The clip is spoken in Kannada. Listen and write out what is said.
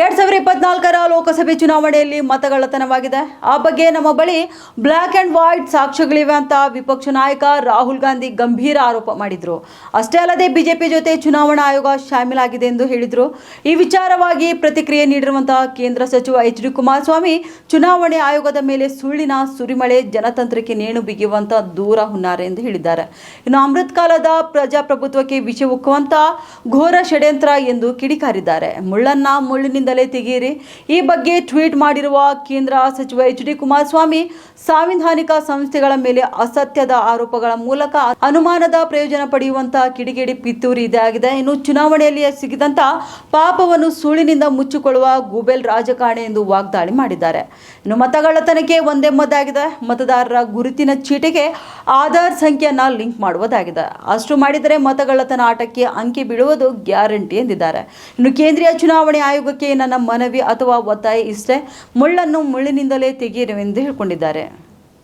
ಎರಡ್ ಸಾವಿರದ ಇಪ್ಪತ್ನಾಲ್ಕರ ಲೋಕಸಭೆ ಚುನಾವಣೆಯಲ್ಲಿ ಮತಗಳ್ಳತನವಾಗಿದೆ. ಆ ಬಗ್ಗೆ ನಮ್ಮ ಬಳಿ ಬ್ಲ್ಯಾಕ್ ಅಂಡ್ ವೈಟ್ ಸಾಕ್ಷ್ಯಗಳಿವೆ ಅಂತ ವಿಪಕ್ಷ ನಾಯಕ ರಾಹುಲ್ ಗಾಂಧಿ ಗಂಭೀರ ಆರೋಪ ಮಾಡಿದ್ರು. ಅಷ್ಟೇ ಅಲ್ಲದೆ ಬಿಜೆಪಿ ಜೊತೆ ಚುನಾವಣಾ ಆಯೋಗ ಶಾಮೀಲಾಗಿದೆ ಎಂದು ಹೇಳಿದ್ರು. ಈ ವಿಚಾರವಾಗಿ ಪ್ರತಿಕ್ರಿಯೆ ನೀಡಿರುವಂತಹ ಕೇಂದ್ರ ಸಚಿವ ಎಚ್ ಡಿ ಕುಮಾರಸ್ವಾಮಿ, ಚುನಾವಣೆ ಆಯೋಗದ ಮೇಲೆ ಸುಳ್ಳಿನ ಸುರಿಮಳೆ ಜನತಂತ್ರಕ್ಕೆ ನೇಣು ಬಿಗಿಯುವಂತಹ ದೂರ ಹುನ್ನಾರೆ ಎಂದು ಹೇಳಿದ್ದಾರೆ. ಇನ್ನು ಅಮೃತ್ ಕಾಲದ ಪ್ರಜಾಪ್ರಭುತ್ವಕ್ಕೆ ವಿಷ ಉಕ್ಕುವಂತಹ ಘೋರ ಷಡ್ಯಂತ್ರ ಎಂದು ಕಿಡಿಕಾರಿದ್ದಾರೆ. ಮುಳ್ಳನ್ನ ಮುಳ್ಳಿನಿಂದಲೇ ತೆಗೆಯಿರಿ. ಈ ಬಗ್ಗೆ ಟ್ವೀಟ್ ಮಾಡಿರುವ ಕೇಂದ್ರ ಸಚಿವ ಎಚ್ ಡಿ ಕುಮಾರಸ್ವಾಮಿ, ಸಾಂವಿಧಾನಿಕ ಸಂಸ್ಥೆಗಳ ಮೇಲೆ ಅಸತ್ಯದ ಆರೋಪಗಳ ಮೂಲಕ ಅನುಮಾನದ ಪ್ರಯೋಜನ ಪಡೆಯುವಂತಹ ಕಿಡಿಗೇಡಿ ಪಿತ್ತೂರಿ ಇದಾಗಿದೆ. ಇನ್ನು ಚುನಾವಣೆಯಲ್ಲಿ ಸಿಗಿದಂತ ಪಾಪವನ್ನು ಸುಳ್ಳಿನಿಂದ ಮುಚ್ಚಿಕೊಳ್ಳುವ ಗೂಬೆಲ್ ರಾಜಕಾರಣಿ ಎಂದು ವಾಗ್ದಾಳಿ ಮಾಡಿದ್ದಾರೆ. ಇನ್ನು ಮತಗಳ್ಳತನಕ್ಕೆ ಒಂದೇ ಮದ್ದಾಗಿದೆ ಮತದಾರರ ಗುರುತಿನ ಚೀಟಿಗೆ ಆಧಾರ್ ಸಂಖ್ಯೆಯನ್ನ ಲಿಂಕ್ ಮಾಡುವುದಾಗಿದೆ. ಅಷ್ಟು ಮಾಡಿದರೆ ಮತಗಳತನ ಆಟಕ್ಕೆ ಅಂಕಿ ಬೀಳುವುದು ಗ್ಯಾರಂಟಿ ಎಂದಿದ್ದಾರೆ. ಇನ್ನು ಕೇಂದ್ರೀಯ ಚುನಾವಣೆ ಆಯೋಗಕ್ಕೆ ನನ್ನ ಮನವಿ ಅಥವಾ ಒತ್ತಾಯ ಇಷ್ಟೇ? ಮುಳ್ಳನ್ನು ಮುಳ್ಳಿನಿಂದಲೇ ತೆಗೆಯಿರುವೆಂದು ಹೇಳಿಕೊಂಡಿದ್ದಾರೆ.